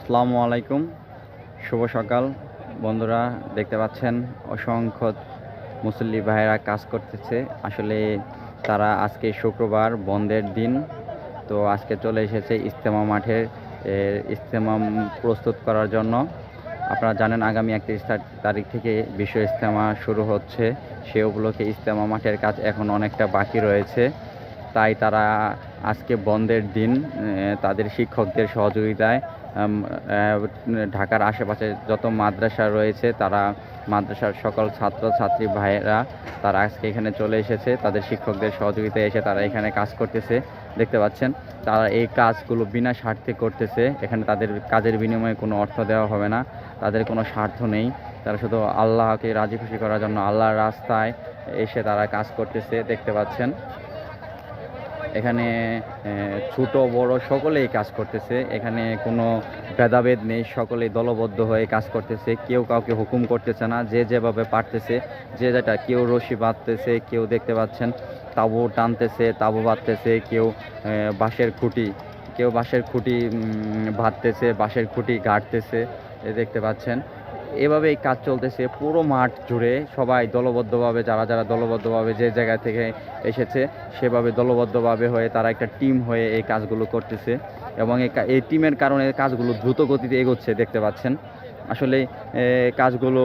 আসসালামু আলাইকুম। শুভ সকাল। বন্ধুরা, দেখতে পাচ্ছেন অসংখ্য মুসল্লি ভাইয়েরা কাজ করতেছে। আসলে তারা আজকে শুক্রবার, বন্ধের দিন। তো আজকে চলে এসেছে ইস্তেমা মাঠের এর ইস্তেমা প্রস্তুত করার জন্য। আপনারা জানেন, আগামী একত্রিশ তারিখ থেকে বিশ্ব ইস্তেমা শুরু হচ্ছে। সে উপলক্ষে ইস্তেমা মাঠের কাজ এখন অনেকটা বাকি রয়েছে। তাই তারা আজকে বন্ধের দিন তাদের শিক্ষকদের সহযোগিতায় ঢাকার আশেপাশে যত মাদ্রাসা রয়েছে, তারা মাদ্রাসার সকল ছাত্র ছাত্রী ভাইয়েরা, তারা আজকে এখানে চলে এসেছে। তাদের শিক্ষকদের সহযোগিতায় এসে তারা এখানে কাজ করতেছে। দেখতে পাচ্ছেন, তারা এই কাজগুলো বিনা স্বার্থে করতেছে। এখানে তাদের কাজের বিনিময়ে কোনো অর্থ দেওয়া হবে না। তাদের কোনো স্বার্থ নেই। তারা শুধু আল্লাহকে রাজি খুশি করার জন্য আল্লাহর রাস্তায় এসে তারা কাজ করতেছে। দেখতে পাচ্ছেন এখানে ছোট, বড় সকলেই কাজ করতেছে। এখানে কোনো ভেদাভেদ নেই, সকলেই দলবদ্ধ হয়ে কাজ করতেছে। কেউ কাউকে হুকুম করতেছে না, যে যেভাবে পারতেছে, যে যেটা, কেউ রশি বাঁধতেছে, কেউ দেখতে পাচ্ছেন, তাবু টানতেছে, তাবু বাঁধতেছে, কেউ বাঁশের খুঁটি, কেউ বাঁশের খুঁটি বাঁধতেছে, বাঁশের খুঁটি গাড়তেছে এ দেখতে পাচ্ছেন। এভাবেই কাজ চলতেছে পুরো মাঠ জুড়ে সবাই দলবদ্ধভাবে, যারা যারা দলবদ্ধভাবে যে জায়গা থেকে এসেছে, সেভাবে দলবদ্ধভাবে হয়ে তারা একটা টিম হয়ে এই কাজগুলো করতেছে এবং এই এই টিমের কারণে কাজগুলো দ্রুত গতিতে এগোচ্ছে দেখতে পাচ্ছেন। আসলে কাজগুলো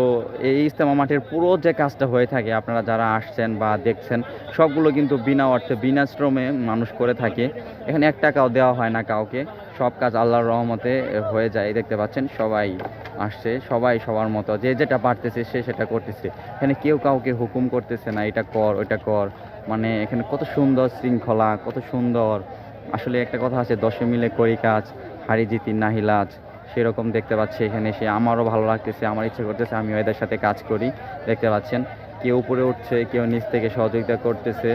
এই ইস্তেমা মাঠের পুরো যে কাজটা হয়ে থাকে, আপনারা যারা আসছেন বা দেখছেন, সবগুলো কিন্তু বিনা অর্থে, বিনা শ্রমে মানুষ করে থাকে। এখানে এক টাকাও দেওয়া হয় না কাউকে, সব কাজ আল্লাহর রহমতে হয়ে যায়, দেখতে পাচ্ছেন সবাই। আসছে, সবাই সবার মতো, যে যেটা পারতেছে সে সেটা করতেছে। এখানে কেউ কাউকে হুকুম করতেছে না, এটা কর, ওইটা কর। মানে এখানে কত সুন্দর শৃঙ্খলা, কত সুন্দর। আসলে একটা কথা আছে, দশে মিলে করি কাজ, হারি জিতি নাহিলাজ সেরকম দেখতে পাচ্ছি এখানে এসে, আমারও ভালো লাগতেছে, আমার ইচ্ছে করতেছে আমি এদের সাথে কাজ করি, দেখতে পাচ্ছেন। কেউ উপরে উঠছে, কেউ নিচ থেকে সহযোগিতা করতেছে।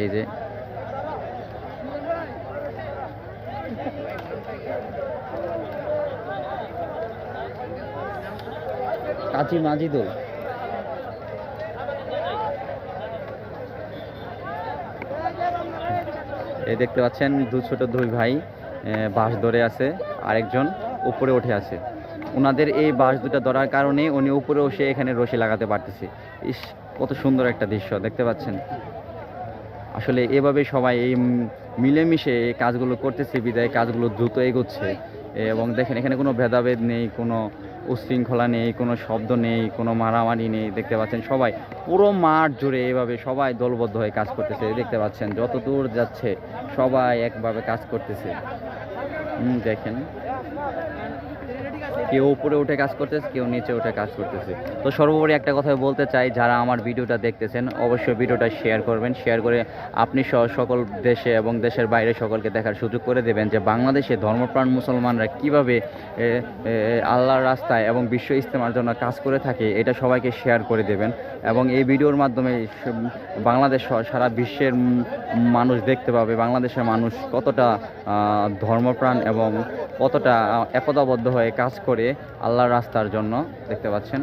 এই যে কাজী মাজিদুল এই দেখতে পাচ্ছেন দু ছোট দুই ভাই বাঁশ ধরে আছে, আরেকজন উপরে উঠে আছে। ওনাদের এই বাঁশ দুটা ধরার কারণে উনি উপরে বসে এখানে রশি লাগাতে পারতেছে। ইস, কত সুন্দর একটা দৃশ্য, দেখতে পাচ্ছেন? আসলে এভাবে সবাই এই মিলেমিশে এই কাজগুলো করতেছে, বিদায় কাজগুলো দ্রুত এগোচ্ছে। এবং দেখেন, এখানে কোনো ভেদাভেদ নেই, কোনো উশৃঙ্খলা নেই, কোনো শব্দ নেই, কোনো মারামারি নেই, দেখতে পাচ্ছেন সবাই পুরো মাঠ জুড়ে এভাবে সবাই দলবদ্ধ হয়ে কাজ করতেছে, দেখতে পাচ্ছেন যত দূর যাচ্ছে সবাই একভাবে কাজ করতেছে। দেখেন। কেউ উপরে উঠে কাজ করতেছে, কেউ নিচে উঠে কাজ করতেছে। তো সর্বোপরি একটা কথা বলতে চাই, যারা আমার ভিডিওটা দেখতেছেন, অবশ্যই ভিডিওটা শেয়ার করবেন। শেয়ার করে আপনি সহ সকল দেশে এবং দেশের বাইরে সকলকে দেখার সুযোগ করে দেবেন যে বাংলাদেশে ধর্মপ্রাণ মুসলমানরা কীভাবে আল্লাহর রাস্তায় এবং বিশ্ব ইস্তেমার জন্য কাজ করে থাকে, এটা সবাইকে শেয়ার করে দেবেন। এবং এই ভিডিওর মাধ্যমে বাংলাদেশ সারা বিশ্বের মানুষ দেখতে পাবে, বাংলাদেশের মানুষ কতটা ধর্মপ্রাণ এবং কতটা একতাবদ্ধ হয়ে কাজ করে আল্লাহর রাস্তার জন্য দেখতে পাচ্ছেন।